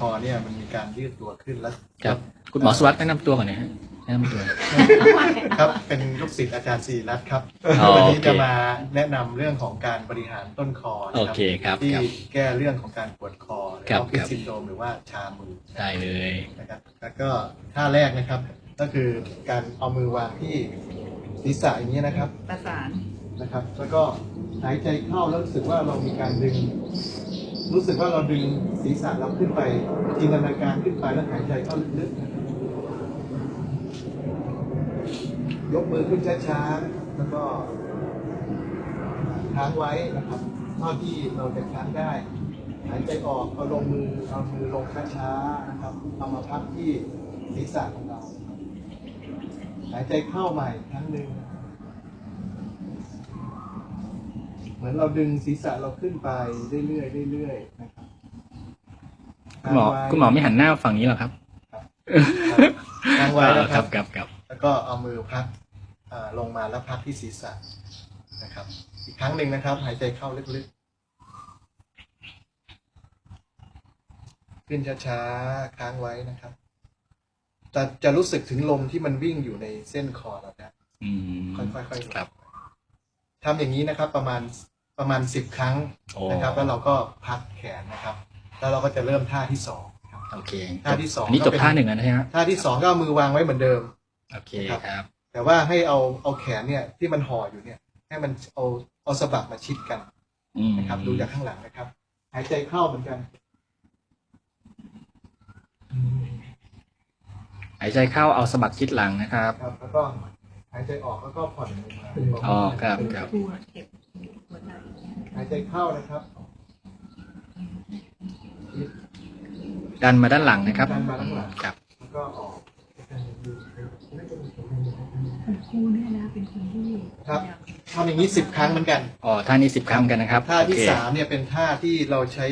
คอเนี่ยมันมีการยืดตัวขึ้นแล้วครับ คุณหมอสุวัสดิ์แนะนำตัวก่อนหนะฮะแนะนำตัว ครับเป็นลูกศิษย์อาจารย์ศรีรัตน์ครับอ๋อวันนี้โอเคจะมาแนะนำเรื่องของการบริหารต้นคอนะโอเคครับที่ครับแก้เรื่องของการปวดคอหรือครับออฟฟิศครับ ซินโดรมหรือว่าชามือได้เลย นะครับ แล้วก็ท่าแรกนะครับ ก็คือการเอามือวางที่ศีรษะอย่างนี้นะครับ ประสาน นะครับ แล้วก็หายใจเข้าแล้วรู้สึกว่าเรามีการดึง รู้สึกว่าเราดึงศีรษะเราขึ้นไปจินตนาการขึ้นไปแล้วหายใจเข้าลึกๆยกมือขึ้นช้าๆแล้วก็ค้างไว้นะครับเท่าที่เราจะค้างได้หายใจออกเอาลงมือเอามือลงช้าๆนะครับเอามาพักที่ศีรษะของเรา หายใจเข้าใหม่ครั้งหนึ่ง เหมือนเราดึงศีรษะเราขึ้นไปเรื่อยๆเรื่อยๆนะครับคุณหมอค้างไว้คุณหมอไม่หันหน้าฝั่งนี้หรอครับค้างไว้นะคครัรับบครับครับแล้วก็เอามือพักอ่าลงมาแล้วพักที่ศีรษะนะครับ อีกครั้งหนึ่งนะครับ หายใจเข้าลึกๆ ขึ้นช้าๆ ค้างไว้นะครับจะจะรู้สึกถึงลมที่มันวิ่งอยู่ในเส้นคอเรานะอืมค่อยๆค่อยๆครับทำอย่างนี้นะครับ ประมาณ ประมาณสิบครั้งโอ้นะครับแล้วเราก็พักแขนนะครับ แล้วเราก็จะเริ่มท่าที่สองครับโอเคท่าที่สองนนี้ก็จบเป็นท่าหนึ่งแล้วนะฮะท่าที่สองก็เอามือวางไว้เหมือนเดิมโอเคครับ แต่ว่าให้เอาเอาแขนเนี่ยที่มันห่ออยู่เนี่ย ให้มันเอาเอาสะบักมาชิดกันอืมนะครับ ดูจากข้างหลังนะครับ หายใจเข้าเหมือนกันหายใจเข้าเอาสะบักชิดหลังนะครับครับ แล้วก็หายใจออกแล้วก็ผ่อนลงมาอ๋อครับครับ ตัวเก็บหัวใจ หายใจเข้านะครับดันมาด้านหลังนะครับดันมาข้างหลัง ครับแล้วก็ออกคุณครูเนี่ยนะเป็นคนที่ครับทำอย่างนี้สิบครั้งเหมือนกันอ๋อท่านี้สิบครั้งกันนะครับท่าที่โอเคสามเนี่ยเป็นท่าที่เราใช้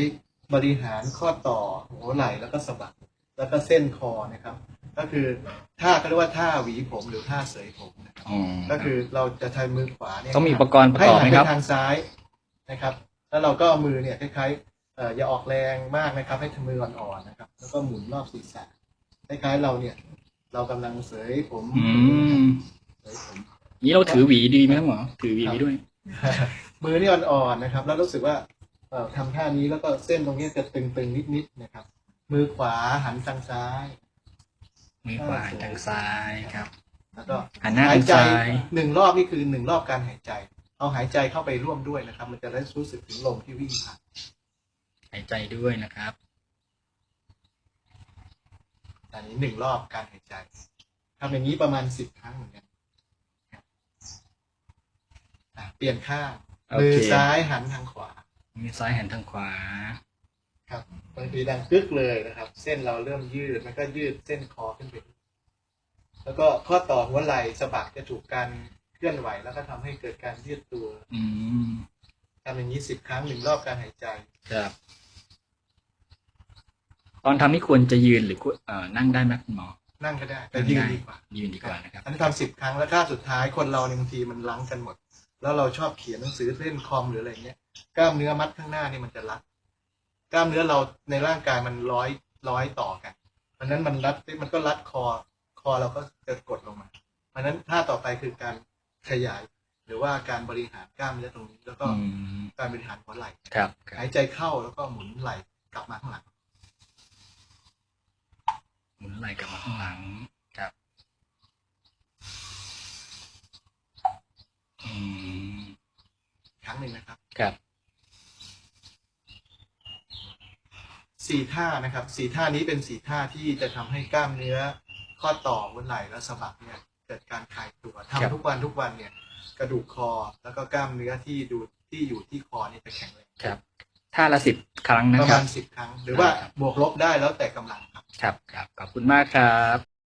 บริหารข้อต่อหัวไหล่แล้วก็สะบักแล้วก็เส้นคอนะครับ ก็คือท่าเขาเรียกว่าท่าหวีผมหรือท่าเสยผมนะครับอ๋อก็คือเราจะใช้มือขวาเนี่ยต้องมีอุปกรณ์ประกอบไหมให้คหัรันบไปทางซ้าย นะครับ แล้วเราก็เอามือเนี่ยคล้ายๆเอ่ออย่าออกแรงมากนะครับ ให้มืออ่อนๆนะครับ แล้วก็หมุนรอบศีรษะคล้ายๆเราเนี่ย เรากำลังเสยผมอืมเสยผมนี้เราถือหวีดีไหมครับหมอถือหวีไปด้วย มือนี่อ่อนๆนะครับ แล้วรู้สึกว่าเอ่อทำท่านี้แล้วก็เส้นตรงนี้จะตึงๆนิดๆนะครับ มือขวาหันทางซ้าย มือขวาทางซ้ายครับ แล้วก็หันหน้าหายทางใจซ้ายหนึ่งรอบนี่คือหนึ่งรอบการหายใจ เอาหายใจเข้าไปร่วมด้วยนะครับ มันจะได้รู้สึกถึงลมที่วิ่งผ่านหายใจด้วยนะครับอันนี้หนึ่งรอบการหายใจทำอย่างนี้ประมาณสิบครั้งเหมือนกันครับอะเปลี่ยนข้างโอเคมือซ้ายหันทางขวา มือซ้ายหันทางขวา ครับบางทีดังกึกเลยนะครับ เส้นเราเริ่มยืดมันก็ยืดเส้นคอขึ้นไปอีกแล้วก็ข้อต่อหัวไหล่สะบักจะถูกการ เคลื่อนไหวแล้วก็ทำให้เกิดการยืดตัว อืมทำอย่างนี้สิบครั้งหนึ่งรอบการหายใจ ครับ ตอนทำนี่ควรจะยืนหรือควรเอ่อนั่งได้ไหมคุณหมอ นั่งก็ได้ แต่ยืนดีกว่า ยืนดีกว่านะครับอันนี้ทำสิบครั้งแล้วถ้าสุดท้ายคนเราเนี่ยบางทีมันลังกันหมด แล้วเราชอบเขียนหนังสือเล่นคอมหรืออะไรเงี้ย กล้ามเนื้อมัดข้างหน้านี่มันจะรัด กล้ามเนื้อเราในร่างกายมันร้อยร้อยต่อกันเพราะฉะนั้นมันรัดมันก็รัดคอ คอเราก็จะกดลงมา เพราะฉะนั้นท่าต่อไปคือการ ขยาย หรือว่าการบริหารกล้ามเนื้อตรงนี้ แล้วก็อืมการบริหารหัวไหล่ครับครัหาบยใจเข้าแล้วก็หมุนไหล่กลับมาข้างหลัง หมุนไหล่กลับมาข้างหลังครับอืมครั้งหนึ่งนะครับ ครับสี่ท่านะครับสี่ท่านี้เป็นสี่ท่าที่จะทำให้กล้ามเนื้อข้อต่อหัวไหล่และสะบักเนี่ย เกิดการคลายตัวครับทำทุกวันทุกวันเนี่ย กระดูกคอแล้วก็กล้ามเนื้อที่ดูที่อยู่ที่คอเนี่ยจะแข็งแรงครับท่าละสิบครั้งนะประครัมาบณสิบครั้ง หรือว่าครับบวกลบได้แล้วแต่กำลังครับครับ ครับ ขอบคุณมากครับ